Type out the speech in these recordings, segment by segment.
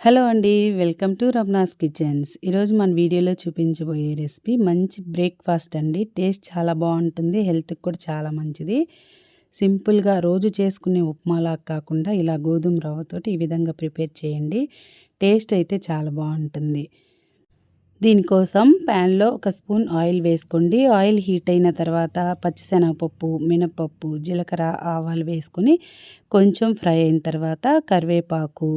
Hello అండి welcome to రమ్నాస్ kitchens. ఈరోజు మన వీడియోలో చూపించబోయే రెసిపీ మంచి బ్రేక్ఫాస్ట్ అండి. టేస్ట్ చాలా బాగుంటుంది హెల్త్కి కూడా చాలా మంచిది. సింపుల్గా రోజు చేసుకునే ఉప్మాలా కాకుండా ఇలా గోధుమ రవ్వతోటి ఈ విధంగా ప్రిపేర్ చేయండి. టేస్ట్ అయితే చాలా బాగుంటుంది. దీనికోసం ప్యాన్లో ఒక స్పూన్ ఆయిల్ వేసుకోండి. ఆయిల్ హీట్ అయిన తర్వాత పచ్చిశనగపప్పు మినపప్పు జీలకర్ర ఆవాలు వేసుకొని కొంచెం ఫ్రై అయిన తర్వాత కరివేపాకు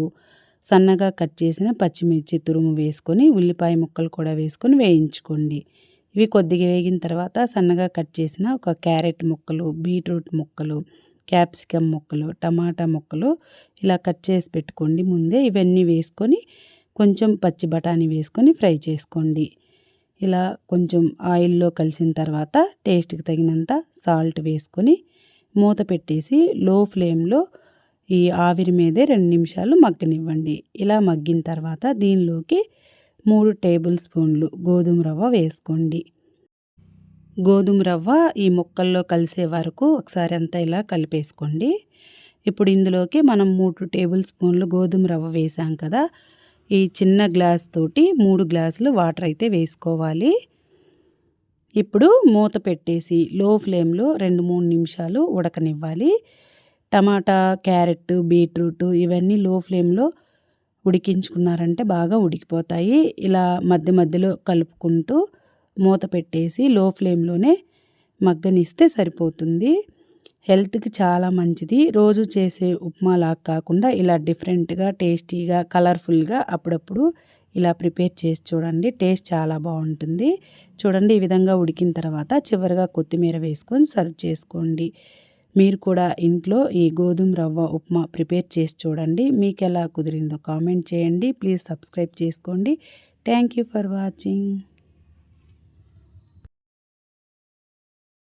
సన్నగా కట్ చేసిన పచ్చిమిర్చి తురుము వేసుకొని ఉల్లిపాయ ముక్కలు కూడా వేసుకొని వేయించుకోండి. ఇవి కొద్దిగా వేగిన తర్వాత సన్నగా కట్ చేసిన ఒక క్యారెట్ ముక్కలు బీట్రూట్ ముక్కలు క్యాప్సికమ్ ముక్కలు టమాటా ముక్కలు ఇలా కట్ చేసి పెట్టుకోండి. ముందే ఇవన్నీ వేసుకొని కొంచెం పచ్చి బఠానీ వేసుకొని ఫ్రై చేసుకోండి. ఇలా కొంచెం ఆయిల్లో కలిసిన తర్వాత టేస్ట్కి తగినంత సాల్ట్ వేసుకొని మూత పెట్టేసి లో ఫ్లేమ్లో ఈ ఆవిరి మీదే రెండు నిమిషాలు మగ్గనివ్వండి. ఇలా మగ్గిన తర్వాత దీనిలోకి మూడు టేబుల్ స్పూన్లు గోధుమ రవ్వ వేసుకోండి. గోధుమ రవ్వ ఈ ముక్కల్లో కలిసే వరకు ఒకసారి అంతా ఇలా కలిపేసుకోండి. ఇప్పుడు ఇందులోకి మనం మూడు టేబుల్ స్పూన్లు గోధుమ రవ్వ వేసాం కదా ఈ చిన్న గ్లాస్ తోటి మూడు గ్లాసులు వాటర్ అయితే వేసుకోవాలి. ఇప్పుడు మూత పెట్టేసి లో ఫ్లేమ్లో రెండు మూడు నిమిషాలు ఉడకనివ్వాలి. టమాటా క్యారెట్ బీట్రూట్ ఇవన్నీ లో ఫ్లేమ్లో ఉడికించుకున్నారంటే బాగా ఉడికిపోతాయి. ఇలా మధ్య మధ్యలో కలుపుకుంటూ మూత పెట్టేసి లో ఫ్లేమ్లోనే మగ్గనిస్తే సరిపోతుంది. హెల్త్కి చాలా మంచిది. రోజు చేసే ఉప్మా లాగా కాకుండా ఇలా డిఫరెంట్గా టేస్టీగా కలర్ఫుల్గా అప్పుడప్పుడు ఇలా ప్రిపేర్ చేసి చూడండి. టేస్ట్ చాలా బాగుంటుంది. చూడండి ఈ విధంగా ఉడికిన తర్వాత చివరిగా కొత్తిమీర వేసుకొని సర్వ్ చేసుకోండి. మీరు కూడా ఇంట్లో ఈ గోధుమ రవ్వ ఉప్మా ప్రిపేర్ చేసి చూడండి. మీకు ఎలా కుదిరిందో కామెంట్ చేయండి. ప్లీజ్ సబ్స్క్రైబ్ చేసుకోండి. Thank you for watching.